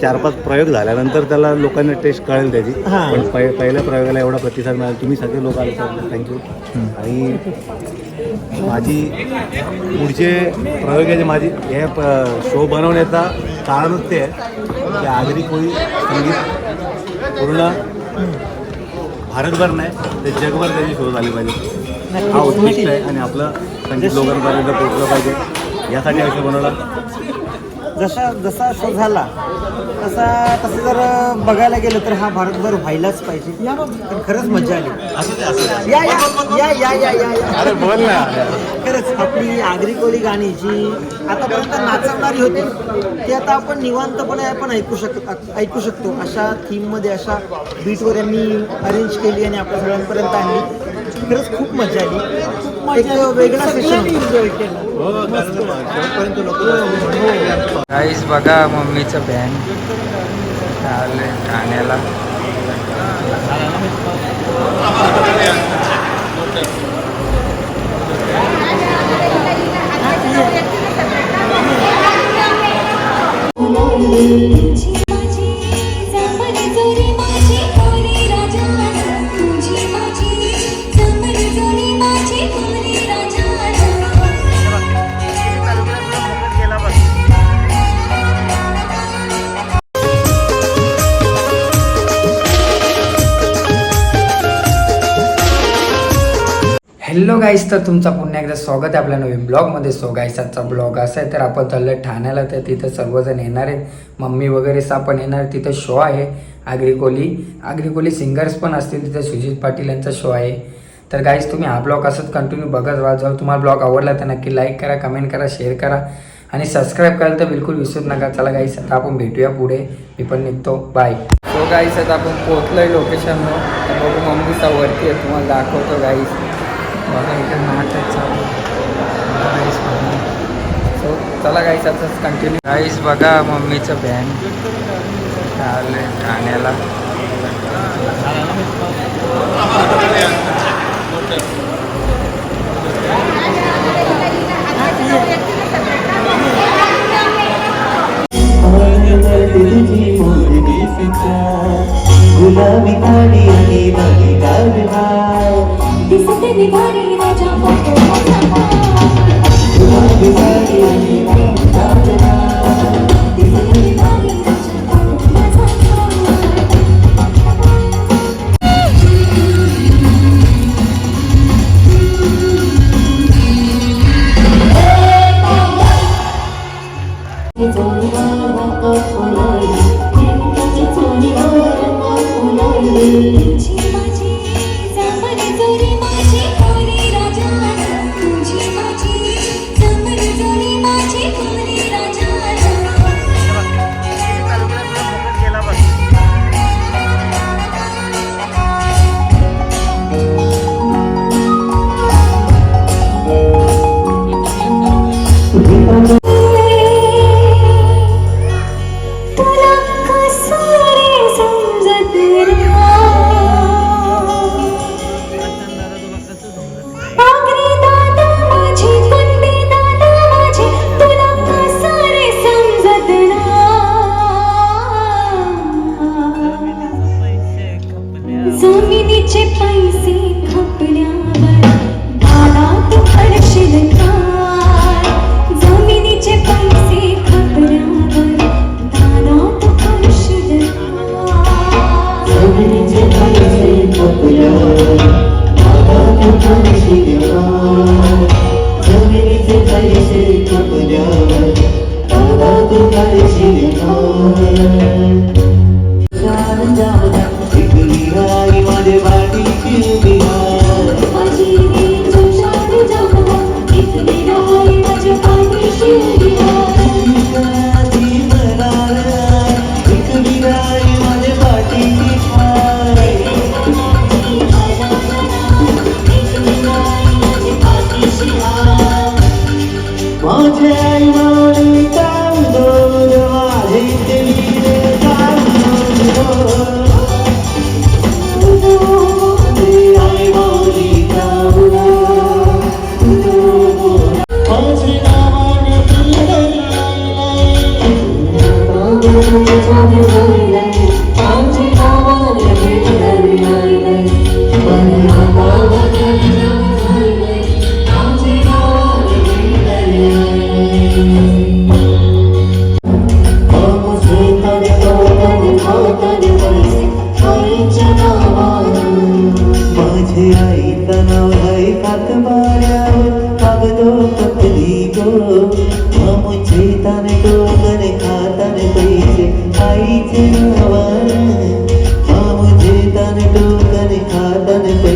चार पाच प्रयोग झाल्यानंतर त्याला लोकांना टेस्ट कळेल त्याची. हां. पण पहि पहिल्या प्रयोगाला एवढा प्रतिसाद मिळाला तुम्ही सगळे लोक आले थँक्यू आणि माझी पुढचे प्रयोगाचे माझी हे शो बनवण्याचा कारणच ते आहे. की आगरी कोळी संगीत पूर्ण भारतभर नाही ते जगभर त्याची शो झाली पाहिजे. हा उद्दिष्ट आहे आणि आपलं संगीत लोकांपर्यंत पोहोचलं पाहिजे. यासाठी शो बनवला. जसा जसा शो झाला तसा तसं जर बघायला गेलं तर हा भारतभर व्हायलाच पाहिजे. पण खरंच मजा आली. या या या या या या या. अरे बोल ना. खरंच आपली आगरी कोळी गाणी जी आतापर्यंत नाचवणारी होती ती आता आपण निवांतपणे आपण ऐकू शकत ऐकू शकतो. अशा थीममध्ये अशा बीटवर यांनी अरेंज केली आणि आपल्या सगळ्यांपर्यंत आणली. खरंच खूप मजा आली. एक वेगळा सेशन एन्जॉय केला. शेवटपर्यंत लोक काहीच बघा मम्मीचं बॅन आलं ठाण्याला तुझी माझी हॅलो गाईस तर तुमचा पुन्हा एकदा स्वागत आहे आपल्या नवीन ब्लॉगमध्ये. सो गाईस आजचा ब्लॉग असा आहे तर आपण चाललं ठाण्याला तर तिथं सर्वजण येणार आहेत. मम्मी वगैरे सा पण येणार तिथं शो आहे. आग्रिकोली आग्रिकोली सिंगर्स पण असतील तिथं सुजित पाटील यांचा शो आहे. तर गाईस तुम्ही हा ब्लॉग असंच कंटिन्यू बघत राहा. जर तुम्हाला ब्लॉग आवडला तर नक्की लाईक करा कमेंट करा शेअर करा. आणि सबस्क्राईब करायला तर बिलकुल विसरू नका. चला गाईस आता आपण भेटूया पुढे. मी पण निघतो. बाय सो गाईस आता आपण पोहोचलोय लोकेशनवर तर बघू मम्मीचा वरती आहे तुम्हाला दाखवतो गाईस बघा इकडे नाटक चालू सो चला गाईस असंच कंटिन्यू गाईस बघा मम्मीचं बॅन आलं ठाण्याला गुलाबी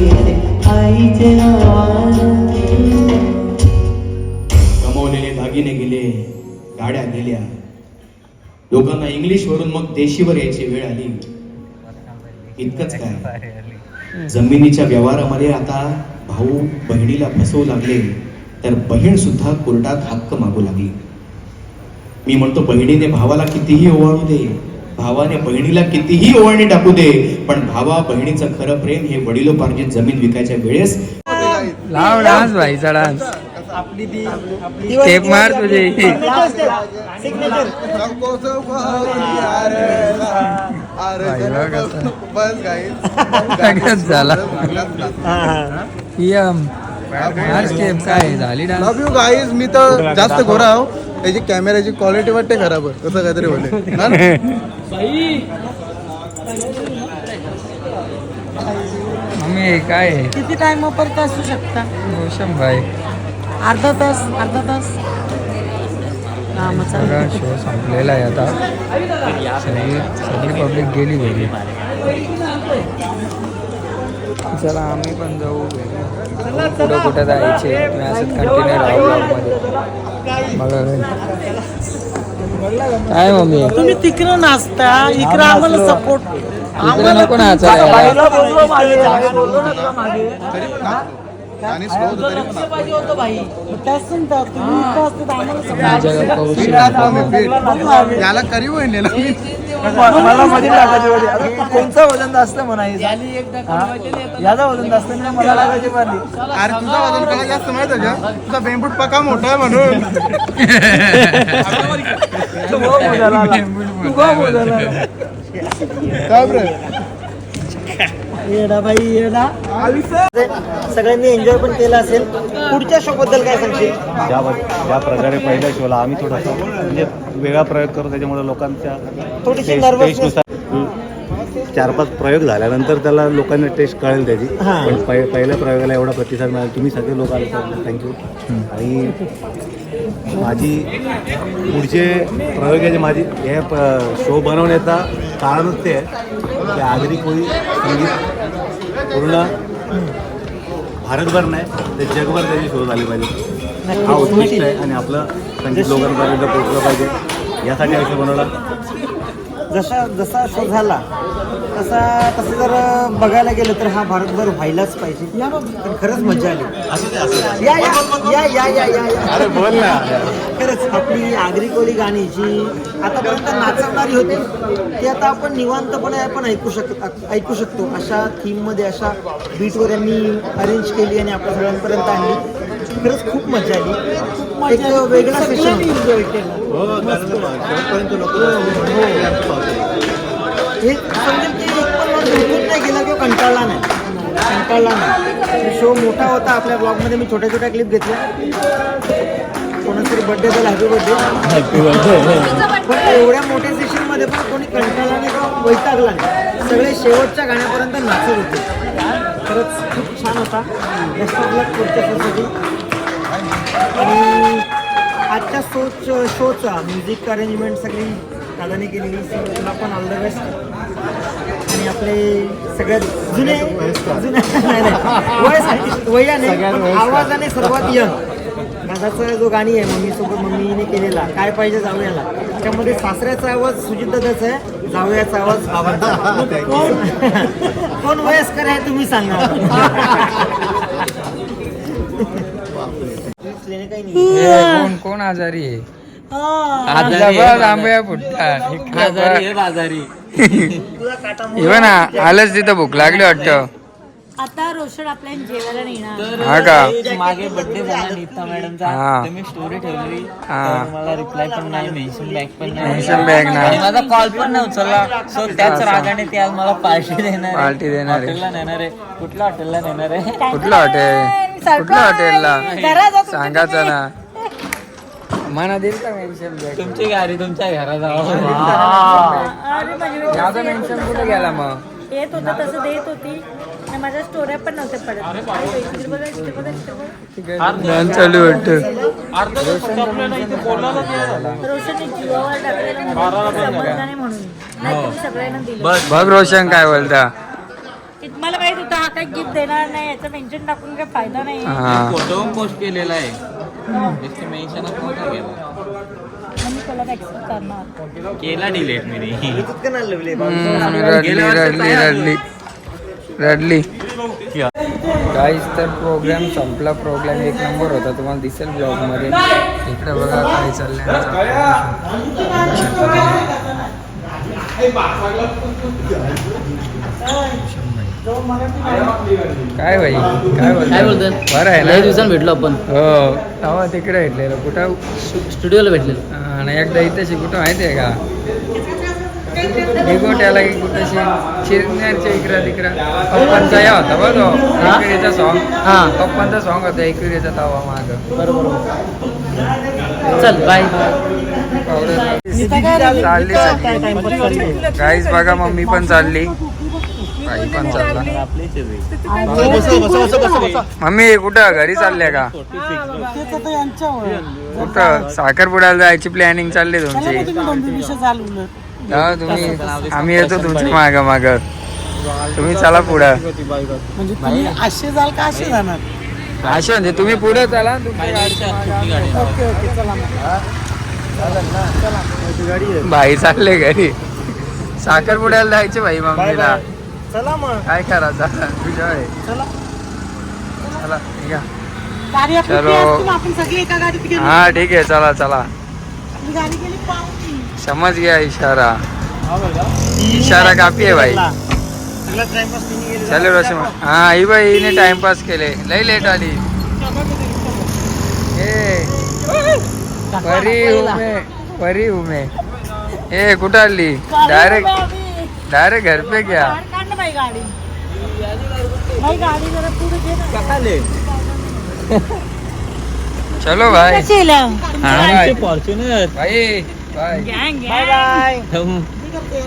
आईचे कमवलेले दागिने गेले गाड्या गेल्या. लोकांना इंग्लिश वरून मग देशीवर यायची वेळ आली. इतकंच काय? जमिनीच्या व्यवहारामध्ये आता भाऊ बहिणीला फसवू लागले तर बहीण सुद्धा कोर्टात हक्क मागू लागली. मी म्हणतो बहिणीने भावाला कितीही ओवाळू दे भावाने बहिणीला कितीही ओवाळणी टाकू दे पण भावा बहिणीचं खरं प्रेम हे वडिलोपार्जित जमीन विकायच्या वेळेस लाव डान्स भाईचा डान्स आपली ती आपली स्टेप मार तुझे झाला. पीएम हा काय झाली डान्स? लव्ह यू गाईज मी तर जास्त गोरा आहो. त्याची कॅमेऱ्याची क्वालिटी वाटते खराब. कसं काहीतरी बोलले. ना? मम्मी काय? आहे? किती टाइम वापरत असू शकता? रोशन भाई. अर्धा तास अर्धा तास. सगळा शो संपलेला आहे आता. सगळी सगळी पब्लिक गेली घरी. चला आम्ही पण जाऊ. कुठं कुठं जायचे मी असंच कंटिन्यू राहू बघा. काय मम्मी तुम्ही तिकडं नाचता इकडं आम्हाला सपोर्ट इकडे नको ना होतं तरी पण पाहिजे होतं भाई. त्याच सांगता तुम्ही इथं असते तर आम्हाला fit. याला करी नेला मी मला मध्ये लागायची वाली. आता कोणचं वजन जास्त म्हणायचं? हा? याचं वजन जास्त नाही मला लागायची अरे तुझा वजन मला जास्त माहीत आहे का तुझा बेंबूट पका मोठा आहे म्हणून. तू. तू. काय बरं? येडा बाई येडा. सगळ्यांनी एन्जॉय पण केला असेल. पुढच्या शो बद्दल काय सांगशील? ज्या ज्या प्रकारे पहिल्या शोला आम्ही थोडासा म्हणजे वेगळा प्रयोग करू त्याच्यामुळे लोकांच्या थोडीशी चार पाच प्रयोग झाल्यानंतर त्याला लोकांना टेस्ट कळेल त्याची. पण पहि- पहिल्या प्रयोगाला एवढा प्रतिसाद मिळाला तुम्ही सगळे लोक आले थँक्यू आणि माझी पुढचे प्रयोगाचे माझी हे शो बनवण्याचा कारणच ते आहे. की आगरी कोळी संगीत पूर्ण भारतभर नाही ते जगभर त्याची शो झाली पाहिजे. हा उद्दिष्ट आहे आणि आपलं संगीत लोकांपर्यंत पोहोचलं पाहिजे. यासाठी शो बनवला. जसा जसा शो झाला तसा तसं जर बघायला गेलं तर हा भारतभर व्हायलाच पाहिजे. पण खरंच मजा आली. या या या या या या या. अरे बोल ना. खरंच आपली आगरी कोळी गाणी जी आतापर्यंत नाचवणारी होती ती आता आपण निवांतपणे आपण ऐकू शकत ऐकू शकतो. अशा थीममध्ये अशा बीटवर यांनी अरेंज केली आणि आपल्या सगळ्यांपर्यंत आणली. खरंच खूप मजा आली. एक वेगळा सेशन एन्जॉय केला. हो हे समजेल की एक पण माणूस झोपून नाही गेला किंवा कंटाळला नाही. कंटाळला नाही. शो मोठा होता आपल्या ब्लॉगमध्ये मी छोट्या छोट्या क्लिप घेतल्या. कोणातरी बर्थडे झाला हॅपी बर्थडे पण एवढ्या मोठ्या सेशनमध्ये पण कोणी कंटाळला नाही किंवा वैतागला नाही. सगळे शेवटच्या गाण्यापर्यंत नाचत होते. खरंच खूप छान होता. पुढच्या आणि आजच्या शोच शोचा म्युझिक अरेंजमेंट सगळी दादाने केलेली. तुला पण ऑल द बेस्ट आणि आपले सगळ्यात जुने जुने नाही, नाही. वय वयाने आवाजाने सर्वात यंग दादाचा जो गाणी आहे मम्मी सोबत मम्मीने केलेला काय पाहिजे जाऊयाला त्याच्यामध्ये सासऱ्याचा आवाज सुजित दादाचा आहे जाऊयाचा आवाज बाबांचा. कोण कोण वयस्कर आहे तुम्ही सांगा. काही नाही. हे कोण कोण आजारी आहे? आजारी आंब्या फुटतात तुझा काटा इवन आलंच तिथं भूक लागली वाटतं. आता रोशन आपल्या जेवायला नाही येणार हा का? मागे बर्थडे झाला नीता मॅडमचा. हा. तर मी स्टोरी ठेवली. हा. तर मला रिप्लाय पण नाही मेन्शन बॅक पण नाही. Mention back नाही. आणि माझा कॉल पण नाही उचलला सो त्याच रागाने ते आज मला पार्टी देणार आहे. Party देणार आहे. हॉटेलला नेणार आहे. कुठल्या हॉटेलला नेणार आहे? कुठलं हॉटेल? कुठल्या हॉटेलला? घरात सांगायचं ना मना दिल का मेन्शन तुमची गाडी तुमच्या माझी माझं मेन्शन कुठे गेला मग? येत होतं तसं देत होती. आणि माझ्या स्टोऱ्या पण नव्हत्या पडत. चालू वाटतं. रोशन काय बोलता. मला माहीत होतं हा काही गिफ्ट देणार नाही याचं मेन्शन टाकून काही फायदा नाही. हा. फोटो पोस्ट केलेला आहे. मेन्शनच नव्हता केला? मग मी तुला ऍक्सेप्ट करणार. केला डिलेट मी हम्म, रडली रडली रडली. रडली काहीच तर प्रोग्राम संपला. प्रोग्राम एक नंबर होता तुम्हाला दिसेल ब्लॉगमध्ये इकडे बघा काय चाललंय. काय भाई? काय बोलतो काय बोलतोय? बरं आहे ना? लय दिवसांनी भेटलो आपण. हो. तेव्हा तिकडे भेटलेलं कुठं? स्टुडिओला भेटलेलो. आणि एकदा इथं कुठं माहिती आहे का? निगोट्याला की कुठं शि- शिरण्याच्या इकडं तिकडं. पप्पांचा या होता बघ तो. एकविरीचा सॉन्ग हा. पप्पांचा सॉन्ग होता एकविरीचा तवा माग. बरोबर चल बाय चालली काहीच बघा मम्मी पण चालली. आई पण चालला मम्मी कुठं? घरी चालल्या का? कुठं? साखरपुड्याला जायची प्लॅनिंग चालली तुमची. हा तुम्ही. आम्ही येतो तुमच्या माग माग तुम्ही चला पुढं. असे जाल का असे जाणार असे म्हणजे तुम्ही पुढे चला. भाई चालले घरी. साखरपुड्याला जायचे भाई मम्मीला. चला मग. काय करायचं? विजय. चला. चला ठीक आहे. गाडी आपली चलो. ती असती ना, आपण सगळी एका गाडीत गेलो. हा ठीक आहे चला चला. आपली गाडी गेली पाहुणी समज गया इशारा. इशारा काफी आहे भाई. चलो रसम. हा ही बाई हिने टाइमपास केले. लई लेट आली. ए. परी उमे परी उमे. ए कुठं आली? डायरेक्ट डायरेक्ट घर पे क्या? काढ ना बाई गाडी बाई गाडी जरा पुढे घे ना. चलो भाई. कशी हाँ, फॉर्च्युनर भाई बाय गँग बाय बाय ठेवून मी करते